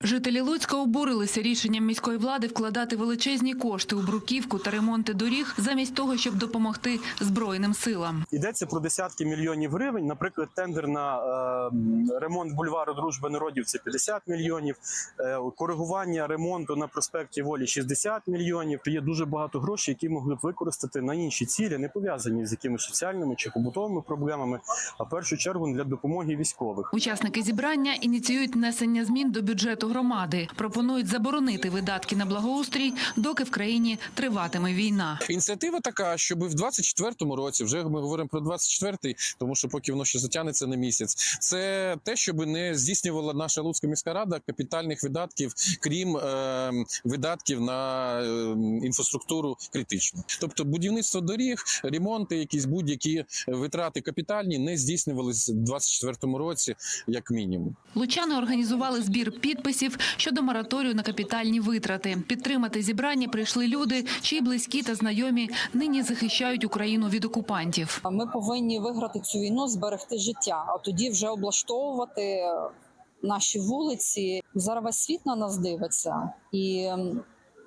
Жителі Луцька обурилися рішенням міської влади вкладати величезні кошти у бруківку та ремонти доріг замість того, щоб допомогти збройним силам. Йдеться про десятки мільйонів гривень. Наприклад, тендер на е, ремонт бульвару Дружби народів це 50 мільйонів. Е, коригування ремонту на проспекті Волі 60 мільйонів. Є дуже багато грошей, які могли б використати на інші цілі, не пов'язані з якимись соціальними чи побутовими проблемами, а в першу чергу для допомоги військових. Учасники зібрання ініціюють внесення змін до бюджету громади. Пропонують заборонити видатки на благоустрій, доки в країні триватиме війна. Ініціатива така, щоб в 24-му році, вже ми говоримо про 24-й, тому що поки воно ще затягнеться на місяць. Це те, щоб не здійснювала наша Луцька міська рада капітальних видатків, крім е, видатків на е, інфраструктуру критичну. Тобто будівництво доріг, ремонти, якісь будь-які витрати капітальні не здійснювалися в 24-му році, як мінімум. Лучани організували збір підписів щодо мораторію на капітальні витрати. Підтримати зібрання прийшли люди, чиї близькі та знайомі нині захищають Україну від окупантів. Ми повинні виграти цю війну, зберегти життя, а тоді вже облаштовувати наші вулиці. Зараз весь світ на нас дивиться, і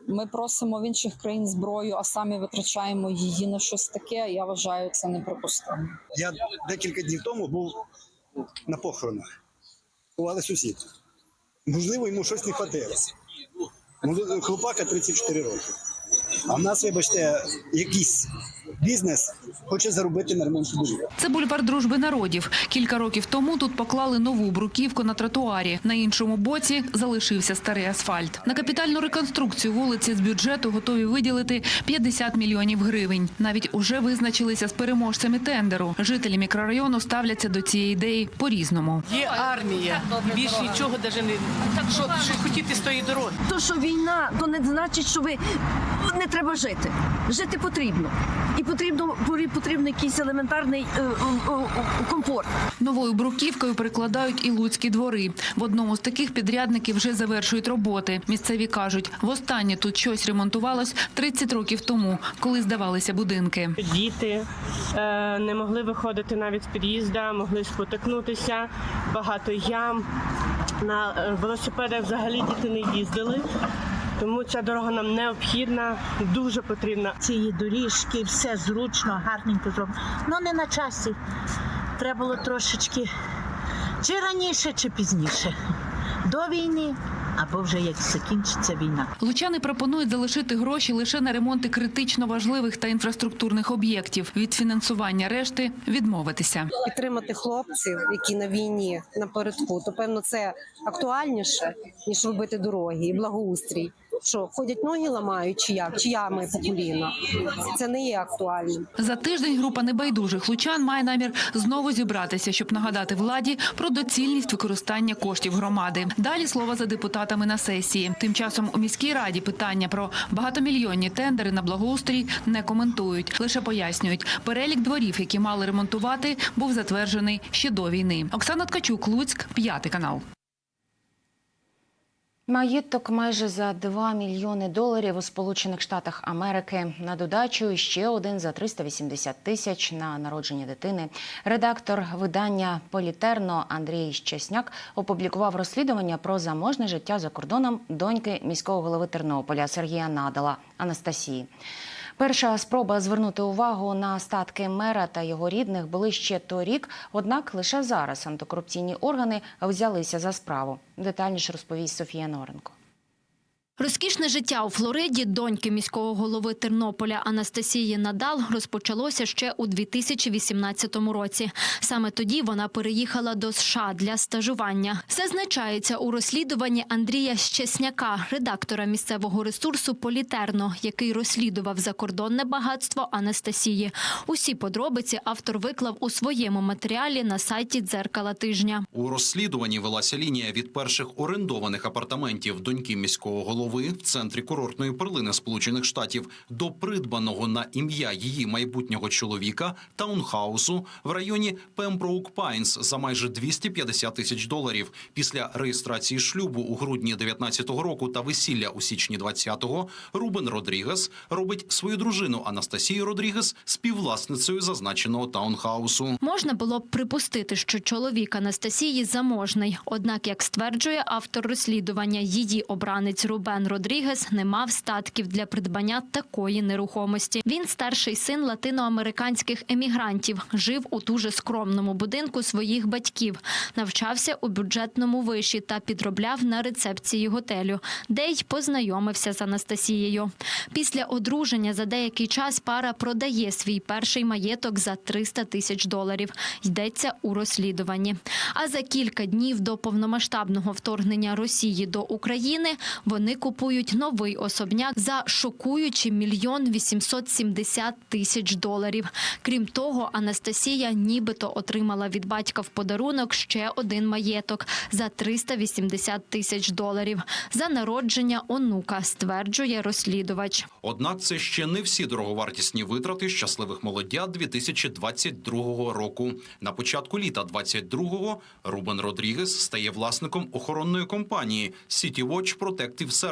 ми просимо в інших країн зброю, а самі витрачаємо її на щось таке. Я вважаю це неприпустимо. Я декілька днів тому був на похоронах. Ховали сусід. Можливо, йому щось не хватило. Молодий Хлопака 34 роки. А в нас, вибачте, якийсь бізнес хоче заробити на ремонті доріг. Це бульвар дружби народів. Кілька років тому тут поклали нову бруківку на тротуарі. На іншому боці залишився старий асфальт. На капітальну реконструкцію вулиці з бюджету готові виділити 50 мільйонів гривень. Навіть уже визначилися з переможцями тендеру. Жителі мікрорайону ставляться до цієї ідеї по-різному. Є армія. Більше нічого навіть не що, що хотіти з тої дороги. То, що війна, то не значить, що ви не треба жити. Жити потрібно. І потрібно потрібно якийсь елементарний е, е, е, комфорт. Новою бруківкою перекладають і луцькі двори. В одному з таких підрядники вже завершують роботи. Місцеві кажуть, востаннє тут щось ремонтувалось 30 років тому, коли здавалися будинки. Діти е, не могли виходити навіть з під'їзда, могли спотикнутися, багато ям. На е, велосипедах взагалі діти не їздили. Тому ця дорога нам необхідна, дуже потрібна. цієї доріжки, все зручно, гарненько зроблено. Ну не на часі. Треба було трошечки чи раніше, чи пізніше. До війни, або вже як закінчиться війна. Лучани пропонують залишити гроші лише на ремонти критично важливих та інфраструктурних об'єктів. Від фінансування решти відмовитися. підтримати хлопців, які на війні напередку, то певно це актуальніше ніж робити дороги і благоустрій. Що ходять ноги ламають, чи як, чи ями по коліна. Це не є актуальним. За тиждень група небайдужих лучан має намір знову зібратися, щоб нагадати владі про доцільність використання коштів громади. Далі слова за депутатами на сесії. Тим часом у міській раді питання про багатомільйонні тендери на благоустрій не коментують, лише пояснюють, перелік дворів, які мали ремонтувати, був затверджений ще до війни. Оксана Ткачук, Луцьк, п'ятий канал. Маєток майже за 2 мільйони доларів у Сполучених Штатах Америки. На додачу ще один за 380 тисяч на народження дитини. Редактор видання Політерно Андрій Щесняк опублікував розслідування про заможне життя за кордоном доньки міського голови Тернополя Сергія Надала Анастасії. Перша спроба звернути увагу на статки мера та його рідних були ще торік. Однак лише зараз антикорупційні органи взялися за справу. Детальніше розповість Софія Норенко. Розкішне життя у Флориді доньки міського голови Тернополя Анастасії Надал розпочалося ще у 2018 році. Саме тоді вона переїхала до США для стажування. Все значається у розслідуванні Андрія Щесняка, редактора місцевого ресурсу Політерно, який розслідував закордонне багатство Анастасії. Усі подробиці автор виклав у своєму матеріалі на сайті «Дзеркала тижня». У розслідуванні велася лінія від перших орендованих апартаментів доньки міського голови голови в центрі курортної перлини Сполучених Штатів до придбаного на ім'я її майбутнього чоловіка таунхаусу в районі Пемброук Пайнс за майже 250 тисяч доларів. Після реєстрації шлюбу у грудні 19-го року та весілля у січні 20-го Рубен Родрігес робить свою дружину Анастасію Родрігес співвласницею зазначеного таунхаусу. Можна було б припустити, що чоловік Анастасії заможний. Однак, як стверджує автор розслідування, її обранець Рубен Родрігес не мав статків для придбання такої нерухомості. Він старший син латиноамериканських емігрантів, жив у дуже скромному будинку своїх батьків, навчався у бюджетному виші та підробляв на рецепції готелю, де й познайомився з Анастасією. Після одруження за деякий час пара продає свій перший маєток за 300 тисяч доларів. Йдеться у розслідуванні. А за кілька днів до повномасштабного вторгнення Росії до України вони купують новий особняк за шокуючі мільйон 870 тисяч доларів. Крім того, Анастасія нібито отримала від батька в подарунок ще один маєток за 380 тисяч доларів за народження онука, стверджує розслідувач. Однак це ще не всі дороговартісні витрати щасливих молодят 2022 року. На початку літа 22-го Рубен Родрігес стає власником охоронної компанії City Watch Protective Services,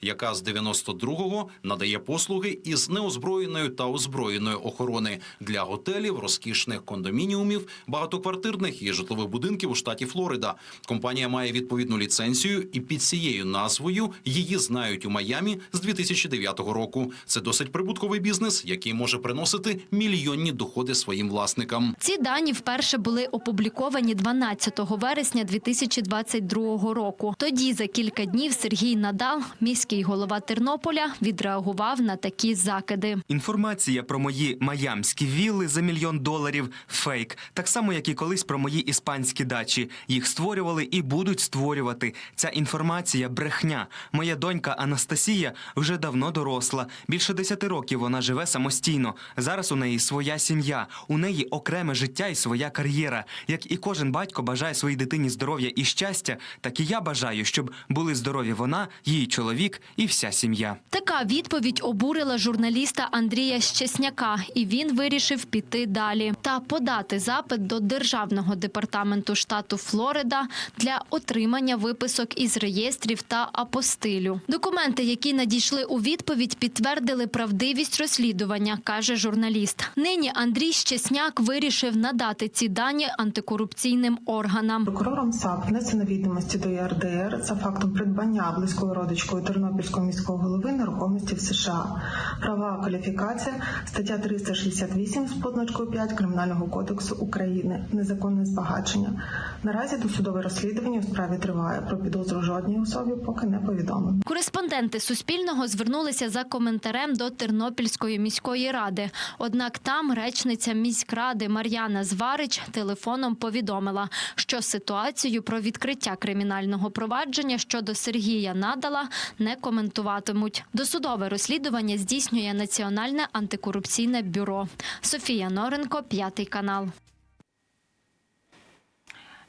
яка з 92-го надає послуги із неозброєної та озброєної охорони для готелів, розкішних кондомініумів, багатоквартирних і житлових будинків у штаті Флорида. Компанія має відповідну ліцензію, і під цією назвою її знають у Майамі з 2009 року. Це досить прибутковий бізнес, який може приносити мільйонні доходи своїм власникам. Ці дані вперше були опубліковані 12 вересня 2022 року. Тоді за кілька днів Сергій Надал, міський голова Тернополя, відреагував на такі закиди. Інформація про мої майамські вілли за мільйон доларів фейк, так само як і колись про мої іспанські дачі. Їх створювали і будуть створювати. Ця інформація брехня. Моя донька Анастасія вже давно доросла. Більше десяти років вона живе самостійно. Зараз у неї своя сім'я, у неї окреме життя і своя кар'єра. Як і кожен батько бажає своїй дитині здоров'я і щастя, так і я бажаю, щоб були здорові вона, її чоловік і вся сім'я. Така відповідь обурила журналіста Андрія Щесняка, і він вирішив піти далі та подати запит до державного департаменту штату Флорида для отримання виписок із реєстрів та апостилю. Документи, які надійшли у відповідь, підтвердили правдивість розслідування, каже журналіст. Нині Андрій Щесняк вирішив надати ці дані антикорупційним органам. Прокурором САП внесено відомості до ЄРДР за фактом придбання близькою родичкою Тернопільського міського голови нерухомості в США. Права кваліфікація стаття 368 з позначкою 5 Кримінального кодексу України. Незаконне збагачення. Наразі досудове розслідування у справі триває. Про підозру жодній особі поки не повідомлено. Кореспонденти Суспільного звернулися за коментарем до Тернопільської міської ради. Однак там речниця міськради Мар'яна Зварич телефоном повідомила, що ситуацію про відкриття кримінального провадження щодо Сергія Надала не коментуватимуть. Досудове розслідування здійснює Національне антикорупційне бюро. Софія Норенко, п'ятий канал.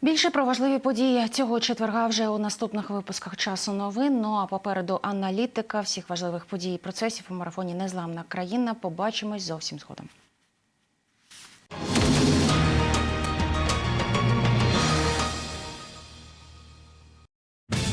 Більше про важливі події цього четверга вже у наступних випусках часу новин. Ну а попереду аналітика всіх важливих подій і процесів у марафоні Незламна країна. Побачимось зовсім згодом.